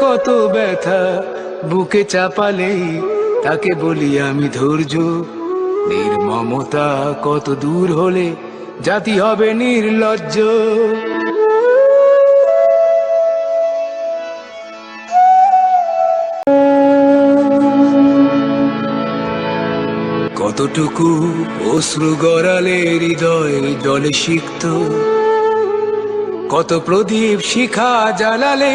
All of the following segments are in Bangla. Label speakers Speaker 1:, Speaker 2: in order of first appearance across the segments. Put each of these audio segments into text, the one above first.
Speaker 1: কত ব্যথা বুকে চাপালে, তাকে বলি আমি ধৈর্য। নির্মমতা কত দূর হলে, জাতি হবে নির্লজ্জ। কতটুকু অশ্রু গড়ালে হৃদয় জলে সিক্ত, কত প্রদীপ শিখা জ্বালালে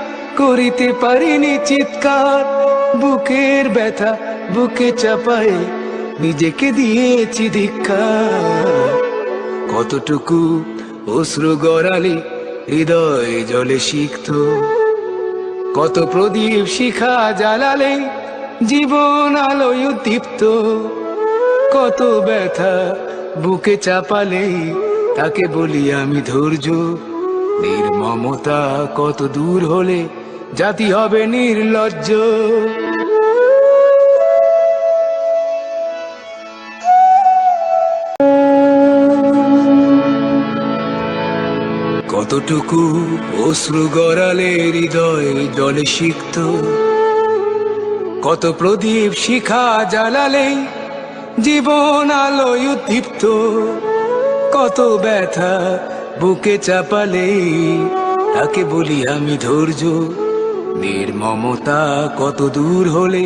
Speaker 1: করিতে পারিনি চিৎকার। বুকের ব্যথা, বুকে চাপায়ে নিজেকে দিয়েছি ধিক্কার। কতটুকু অশ্রু গড়ালে হৃদয় জলে শিখত কত প্রদীপ শিখা জ্বালালে জীবন আলোয় উদ্দীপ্ত। কত ব্যথা বুকে চাপালে তাকে বলি আমি ধৈর্য। নির্মমতা কত দূর হলে জাতি হবে নির্লজ্জ। কতটুকু অশ্রু গড়ালে হৃদয় জলে সিক্ত, কত প্রদীপ শিখা জ্বালালে জীবন আলোয় উদ্দীপ্ত, কত ব্যথা বুকে চাপালে তাকে বলি আমি ধৈর্য। নির্মমতা কত দূর হলে